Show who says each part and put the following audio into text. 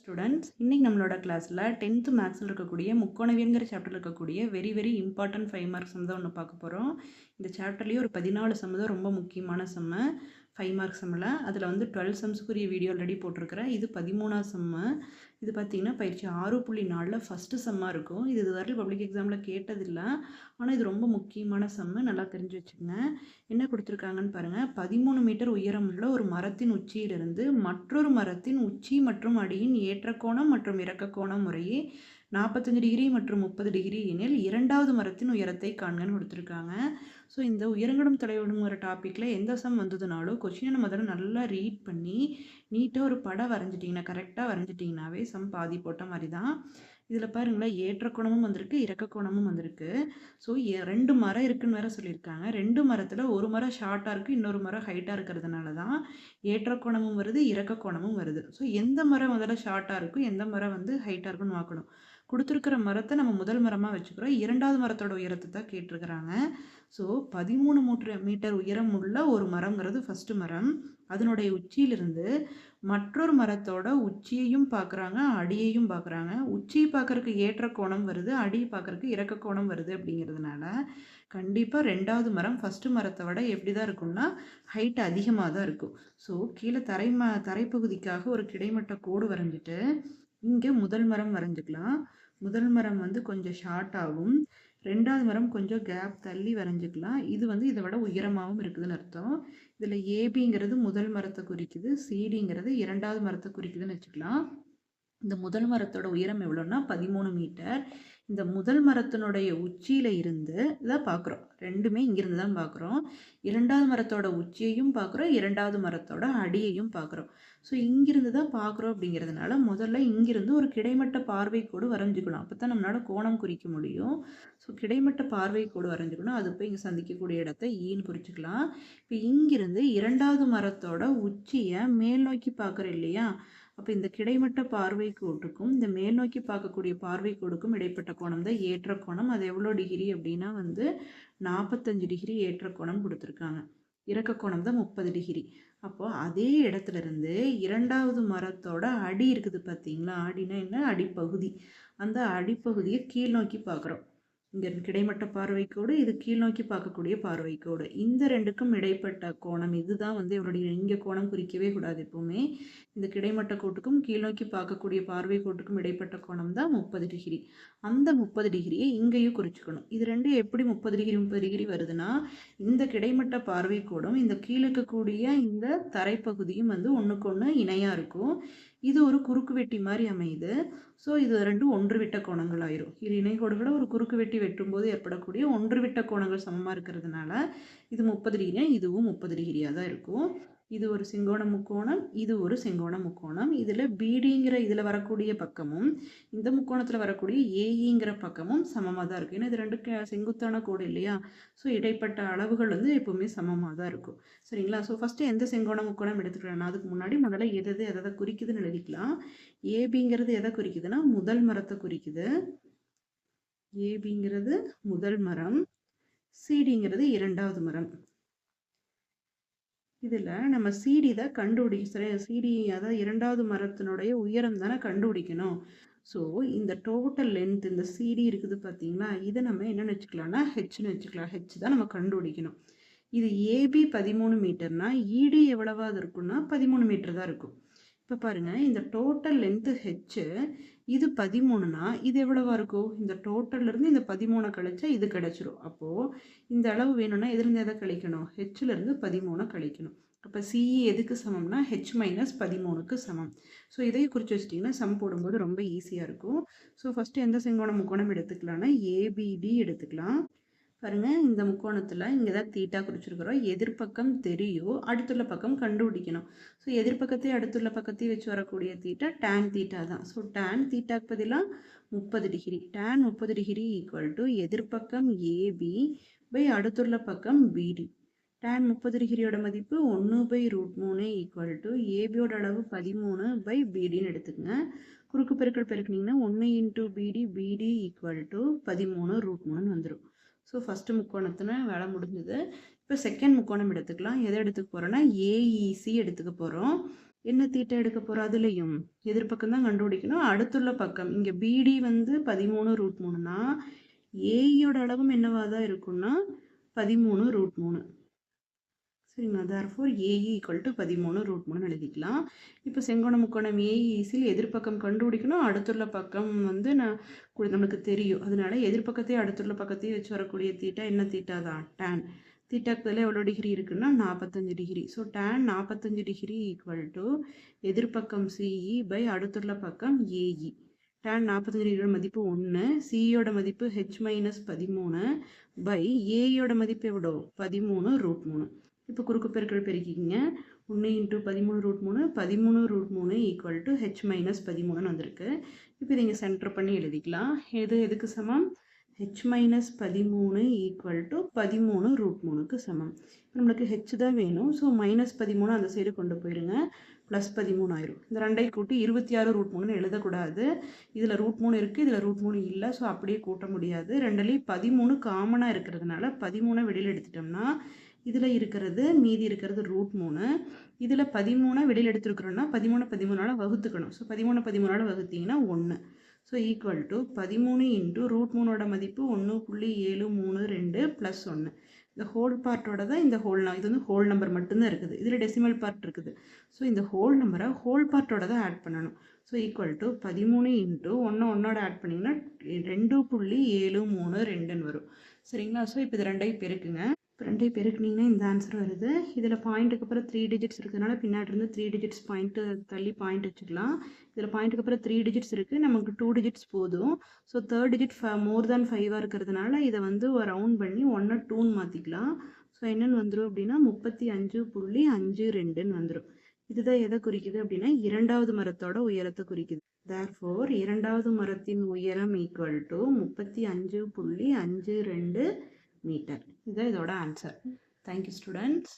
Speaker 1: Students இன்றைக்கி நம்மளோட கிளாஸில் டென்த்து மேக்ஸில் இருக்கக்கூடிய முக்கோணவியங்கிற சாப்டரில் இருக்கக்கூடிய very very important five marks தான் ஒன்று பார்க்க போகிறோம் இந்த சாப்டர்லேயே ஒரு பதினாலு சம்மதம் தான் ரொம்ப முக்கியமான செம்மு. ஃபைவ் மார்க் சம்மில் அதில் வந்து டுவெல் சம்ஸ்க்குரிய வீடியோ ஆல்ரெடி போட்டிருக்கிறேன். இது பதிமூணாம் செம்மு இது பார்த்திங்கன்னா பயிற்சி ஆறு புள்ளி நாலில் ஃபஸ்ட்டு செம்மாக இருக்கும். இது இதுவரையும் பப்ளிக் எக்ஸாமில் கேட்டதில்லை. ஆனால் இது ரொம்ப முக்கியமான செம்மு நல்லா தெரிஞ்சு வச்சுக்கோங்க. என்ன கொடுத்துருக்காங்கன்னு பாருங்கள் பதிமூணு மீட்டர் உயரமுள்ள ஒரு மரத்தின் உச்சியிலிருந்து மற்றொரு மரத்தின் உச்சி மற்றும் அடியின் ஏற்ற கோணம் மற்றும் இறக்க கோணம் முறையே நாற்பத்தஞ்சு டிகிரி மற்றும் முப்பது டிகிரி எனில் இரண்டாவது மரத்தின் உயரத்தை காண்கன்னு கொடுத்துருக்காங்க. ஸோ இந்த உயரங்கடும் தலைவிடுங்கிற டாப்பிக்கில் எந்த சம் வந்ததுனாலும் கொஷினை முதல்ல நல்லா ரீட் பண்ணி நீட்டாக ஒரு படம் வரைஞ்சிட்டிங்கன்னா கரெக்டாக வரைஞ்சிட்டிங்கனாவே சம் பாதி போட்ட மாதிரி தான் இதில் பாருங்களேன் ஏற்ற கோணமும் வந்திருக்கு இறக்க கோணமும் வந்திருக்கு. ஸோ ரெண்டு மரம் இருக்குன்னு வேற சொல்லியிருக்காங்க. ரெண்டு மரத்தில் ஒரு மரம் ஷார்ட்டாக இருக்குது இன்னொரு மரம் ஹைட்டாக இருக்கிறதுனால தான் ஏற்ற கோணமும் வருது இறக்க கோணமும் வருது. ஸோ எந்த மரம் முதல்ல ஷார்ட்டாக இருக்கும் எந்த மரம் வந்து ஹைட்டாக இருக்குன்னு பார்க்கணும். கொடுத்துருக்கிற மரத்தை நம்ம முதல் மரமாக வச்சுக்கிறோம். இரண்டாவது மரத்தோட உயரத்தை தான் கேட்டிருக்கிறாங்க. ஸோ பதிமூணு மூன்று மீட்டர் உயரம் உள்ள ஒரு மரங்கிறது ஃபஸ்ட்டு மரம். அதனுடைய உச்சியிலிருந்து மற்றொரு மரத்தோட உச்சியையும் பார்க்குறாங்க அடியையும் பார்க்குறாங்க. உச்சியை பார்க்குறக்கு ஏற்ற கோணம் வருது அடி பார்க்குறக்கு இறக்க கோணம் வருது அப்படிங்கிறதுனால கண்டிப்பாக ரெண்டாவது மரம் ஃபஸ்ட்டு மரத்தை விட எப்படி தான் இருக்கும்னா ஹைட் அதிகமாக தான் இருக்கும். ஸோ கீழே தரை ம தரைப்பகுதிக்காக ஒரு கிடைமட்ட கோடு வரைஞ்சிட்டு இங்கே முதல் மரம் வரைஞ்சிக்கலாம். முதல் மரம் வந்து கொஞ்சம் ஷார்ட் ஆகும். ரெண்டாவது மரம் கொஞ்சம் கேப் தள்ளி வரைஞ்சிக்கலாம். இது வந்து இதை விட உயரமாகவும் இருக்குதுன்னு அர்த்தம். இதில் ஏபிங்கிறது முதல் மரத்தை குறிக்குது. சிடிங்கிறது இரண்டாவது மரத்தை குறிக்குதுன்னு வச்சுக்கலாம். இந்த முதல் மரத்தோட உயரம் எவ்வளோன்னா பதிமூணு மீட்டர் இந்த முதல் மரத்தினுடைய உச்சியில் இருந்து தான் பார்க்குறோம் ரெண்டுமே இங்கிருந்து தான் பார்க்குறோம் இரண்டாவது மரத்தோட உச்சியையும் பார்க்குறோம் இரண்டாவது மரத்தோட அடியையும் பார்க்குறோம் ஸோ இங்கிருந்து தான் பார்க்குறோம் அப்படிங்கிறதுனால முதல்ல இங்கிருந்து ஒரு கிடைமட்ட பார்வை கோடு வரைஞ்சிக்கணும் அப்போ தான் நம்மளால் கோணம் குறிக்க முடியும். ஸோ கிடைமட்ட பார்வை கோடு வரைஞ்சிக்கணும். அது போய் இங்கே சந்திக்கக்கூடிய இடத்த ஈன்னு குறிச்சிக்கலாம் இப்போ இங்கிருந்து இரண்டாவது மரத்தோட உச்சியை மேல் நோக்கி பார்க்குறோம் இல்லையா? அப்போ இந்த கிடைமட்ட பார்வை கோட்டுக்கும் இந்த மேல் நோக்கி பார்க்கக்கூடிய பார்வை கோடுக்கும் இடைப்பட்ட கோணம் தான் ஏற்ற கோணம். அது எவ்வளோ டிகிரி அப்படின்னா வந்து நாற்பத்தஞ்சு டிகிரி ஏற்ற கோணம் கொடுத்துருக்காங்க. இறக்க கோணம் தான் முப்பது டிகிரி அப்போது அதே இடத்துல இருந்து இரண்டாவது மரத்தோட அடி இருக்குது பார்த்தீங்களா அடினா என்ன? அடிப்பகுதி. அந்த அடிப்பகுதியை கீழ் நோக்கி பார்க்குறோம். இங்கே கிடைமட்ட பார்வைக்கோடு இது கீழ் நோக்கி பார்க்கக்கூடிய பார்வைக்கோடு இந்த ரெண்டுக்கும் இடைப்பட்ட கோணம் இதுதான் வந்து இவருடைய இங்கே கோணம் குறிக்கவே கூடாது எப்போவுமே. இந்த கிடைமட்ட கோட்டுக்கும் கீழ் நோக்கி பார்க்கக்கூடிய பார்வை கோட்டுக்கும் இடைப்பட்ட கோணம் தான் முப்பது டிகிரி. அந்த முப்பது டிகிரியை இங்கேயும் குறிச்சிக்கணும். இது ரெண்டும் எப்படி முப்பது டிகிரி முப்பது டிகிரி வருதுன்னா இந்த கிடைமட்ட பார்வை கோடும் இந்த இருக்கக்கூடிய இந்த தரைப்பகுதியும் வந்து ஒன்றுக்கு ஒன்று இணையாக இருக்கும். இது ஒரு குறுக்கு வெட்டி மாதிரி அமையுது. ஸோ இது ரெண்டும் ஒன்று விட்ட கோணங்கள் ஆயிரும். இரு இணைகோடுகளை ஒரு குறுக்கு வெட்டி வெட்டும்போது ஏற்படக்கூடிய ஒன்று விட்ட கோணங்கள் சமமாக இருக்கிறதுனால இது முப்பது டிகிரியா இதுவும் முப்பது டிகிரியாக தான் இருக்கும். இது ஒரு செங்கோண முக்கோணம் இது ஒரு செங்கோண முக்கோணம். இதில் பிடிங்கிற இதில் வரக்கூடிய பக்கமும் இந்த முக்கோணத்தில் வரக்கூடிய ஏஇங்கிற பக்கமும் சமமாக தான் இருக்கும். ஏன்னா இது ரெண்டு செங்குத்தான கோடு இல்லையா? ஸோ இடைப்பட்ட அளவுகள் வந்து எப்போவுமே சமமாக தான் இருக்கும். சரிங்களா? ஸோ ஃபஸ்ட்டு எந்த செங்கோண முக்கோணம் எடுத்துக்கிறேன் அதுக்கு முன்னாடி முதல்ல எது எதை குறிக்குதுன்னு எழுதிக்கலாம். ஏபிங்கிறது எதை குறிக்குதுன்னா முதல் மரத்தை குறிக்குது. ஏபிங்கிறது முதல் மரம். சிடிங்கிறது இரண்டாவது மரம். இதில் நம்ம சிடி தான் கண்டுபிடிக்க சரி சிடி அதாவது இரண்டாவது மரத்தினுடைய உயரம் தானே கண்டுபிடிக்கணும். ஸோ இந்த டோட்டல் லென்த் இந்த சிடி இருக்குது பார்த்தீங்களா? இதை நம்ம என்னென்னு வச்சுக்கலாம்னா ஹெச்னு வச்சுக்கலாம் ஹெச் தான் நம்ம கண்டுபிடிக்கணும். இது ஏபி பதிமூணு மீட்டர்னா இடி எவ்வளவாது இருக்குன்னா பதிமூணு மீட்டர் தான் இருக்கும். இப்போ பாருங்கள் இந்த டோட்டல் லென்த்து ஹெச்சு இது பதிமூணுனா இது எவ்வளவா இருக்கும்? இந்த டோட்டல்லேருந்து இந்த பதிமூணை கழிச்சா இது கிடச்சிரும். அப்போது இந்த அளவு வேணும்னா எதிர்ந்து எதை கழிக்கணும்? ஹெச்சிலேருந்து பதிமூணை கழிக்கணும். அப்போ சிஇ எதுக்கு சமம்னா ஹெச் மைனஸ் பதிமூணுக்கு சமம். ஸோ இதையும் குறித்து வச்சிட்டிங்கன்னா சம் போடும்போது ரொம்ப ஈஸியாக இருக்கும். ஸோ ஃபஸ்ட்டு எந்த செங்கோணம் முக்கோணம் எடுத்துக்கலாம்னா ஏபிடி எடுத்துக்கலாம். பாருங்கள் இந்த முக்கோணத்தில் இங்கே தான் தீட்டா குறிச்சிருக்கிறோம். எதிர்ப்பக்கம் தெரியும் அடுத்துள்ள பக்கம் கண்டுபிடிக்கணும். ஸோ எதிர்ப்பக்கத்தையும் அடுத்துள்ள பக்கத்தையும் வச்சு வரக்கூடிய தீட்டா டேன் தீட்டா தான். ஸோ டேன் தீட்டாக்கு பதிலாக முப்பது டிகிரி டேன் முப்பது டிகிரி ஈக்குவல் டு எதிர்ப்பக்கம் ஏபி பை அடுத்துள்ள பக்கம் பிடி டேன் முப்பது டிகிரியோட மதிப்பு ஒன்று பை ரூட் மூணு ஈக்குவல் டு ஏபியோட அளவு பதிமூணு பை பிடின்னு எடுத்துக்கங்க. குறுக்கு பெருக்கள் பெருக்குனிங்கன்னா ஒன்று இன்ட்டு பிடி பிடி ஈக்குவல் டு பதிமூணு ரூட் மூணுன்னு வந்துடும் ஸோ ஃபஸ்ட்டு முக்கோணத்தின வேலை முடிஞ்சது. இப்போ செகண்ட் முக்கோணம் எடுத்துக்கலாம். எதை எடுத்துக்க போகிறோன்னா ஏஇசி எடுத்துக்க போகிறோம் என்ன தீட்டை எடுக்க போகிறோம் அதுலேயும். எதிர்பக்கம் தான் கண்டுபிடிக்கணும். அடுத்துள்ள பக்கம். இங்கே பிடி வந்து பதிமூணு ரூட் மூணுனா ஏஇயோட அளவும் என்னவாக தான் இருக்கும்னா பதிமூணு ரூட் மூணு. சரிங்களா therefore A E equal to பதிமூணு ரூட் மூணு எழுதிக்கலாம். இப்போ செங்கோண முக்கோணம் ஏஇசில் எதிர்ப்பக்கம் கண்டுபிடிக்கணும். அடுத்துள்ள பக்கம் வந்து நான் நம்மளுக்கு தெரியும். அதனால எதிர்ப்பக்கத்தையும் அடுத்துள்ள பக்கத்தையும் வச்சு வரக்கூடிய தீட்டா என்ன தீட்டா தான்? டேன் தீட்டாக்குதில் எவ்வளோ டிகிரி இருக்குன்னா நாற்பத்தஞ்சு டிகிரி ஸோ டேன் நாற்பத்தஞ்சு டிகிரி ஈக்குவல் டு எதிர்ப்பக்கம் சிஇ பை அடுத்துள்ள பக்கம் ஏஇ டேன் நாற்பத்தஞ்சு டிகிரியோட மதிப்பு ஒன்று சிஇயோட மதிப்பு ஹெச் மைனஸ் பதிமூணு பை ஏயோட மதிப்பு எவ்வளோ பதிமூணு ரூட் மூணு. இப்போ குறுக்கு பெருக்கள் பெருக்கிக்கிங்க. ஒன்று இன்ட்டு பதிமூணு ரூட் மூணு பதிமூணு ரூட் மூணு ஈக்குவல் டு ஹெச் மைனஸ் பதிமூணுன்னு வந்திருக்கு. இப்போ இதை இங்கே சென்டர் பண்ணி எழுதிக்கலாம். எது எதுக்கு சமம்? ஹெச் மைனஸ் பதிமூணு ஈக்குவல் டு பதிமூணு ரூட் மூணுக்கு சமம். இப்போ நம்மளுக்கு ஹெச் தான் வேணும். ஸோ மைனஸ் பதிமூணு அந்த சைடு கொண்டு போயிருங்க. ப்ளஸ் பதிமூணு ஆயிரும். இந்த ரெண்டை கூட்டி இருபத்தி ஆறு ரூட் மூணுன்னு எழுதக்கூடாது. இதில் ரூட் மூணு இருக்குது இதில் ரூட் மூணு இல்லை. ஸோ அப்படியே கூட்ட முடியாது. ரெண்டுலேயும் பதிமூணு காமனாக இருக்கிறதுனால பதிமூணை வெளியில் எடுத்துட்டோம்னா இதில் இருக்கிறது மீதி இருக்கிறது ரூட் மூணு. இதில் பதிமூணை வெளியில் எடுத்துருக்குறோன்னா பதிமூணு பதிமூணால் வகுத்துக்கணும். ஸோ பதிமூணு பதிமூணால் வகுத்தீங்கன்னா ஒன்று ஸோ ஈக்குவல் டு பதிமூணு இன்ட்டு ரூட் மூணோட மதிப்பு ஒன்று புள்ளி ஏழு மூணு ரெண்டு ப்ளஸ் ஒன்று இந்த ஹோல் பார்ட்டோட தான் இந்த ஹோல் இது வந்து ஹோல் நம்பர் மட்டும்தான் இருக்குது. இதில் டெசிமல் பார்ட் இருக்குது. ஸோ இந்த ஹோல் நம்பரை ஹோல் பார்ட்டோட தான் ஆட் பண்ணணும். ஸோ ஈக்குவல் டு பதிமூணு இன்ட்டு ஒன்று ஒன்றோட ஆட் பண்ணிங்கன்னா ரெண்டு புள்ளி ஏழு மூணு ரெண்டுன்னு வரும். சரிங்களா? ஸோ இப்போ இது ரெண்டையும் பெருக்குங்க. இப்போ ரெண்டே பெருக்குனீங்கன்னா இந்த ஆன்சர் வருது. இதில் பாயிண்ட்டுக்கு அப்புறம் த்ரீ டிஜிட்ஸ் இருக்கிறதுனால பின்னாடி இருந்து த்ரீ டிஜிட்ஸ் பாயிண்ட்டு தள்ளி பாயிண்ட் வச்சுக்கலாம். இதில் பாயிண்ட்டுக்கு அப்புறம் த்ரீ டிஜிட்ஸ் இருக்குது நமக்கு டூ டிஜிட்ஸ் போதும். So third digit five more than ஃபைவாக இருக்கிறதுனால இதை வந்து ரவுண்ட் பண்ணி ஒன்றை டூன்னு மாற்றிக்கலாம் ஸோ என்னென்னு வந்துடும் அப்படின்னா முப்பத்தி அஞ்சு புள்ளி அஞ்சு ரெண்டுன்னு வந்துடும் இதுதான் எதை குறிக்குது அப்படின்னா இரண்டாவது மரத்தோட உயரத்தை குறிக்குது. தேர்ஃபோர் இரண்டாவது மரத்தின் உயரம் ஈக்குவல் டு முப்பத்தி அஞ்சு புள்ளி அஞ்சு ரெண்டு மீட்டர் இதுதான் இதோட ஆன்சர் தேங்க்யூ ஸ்டூடெண்ட்ஸ்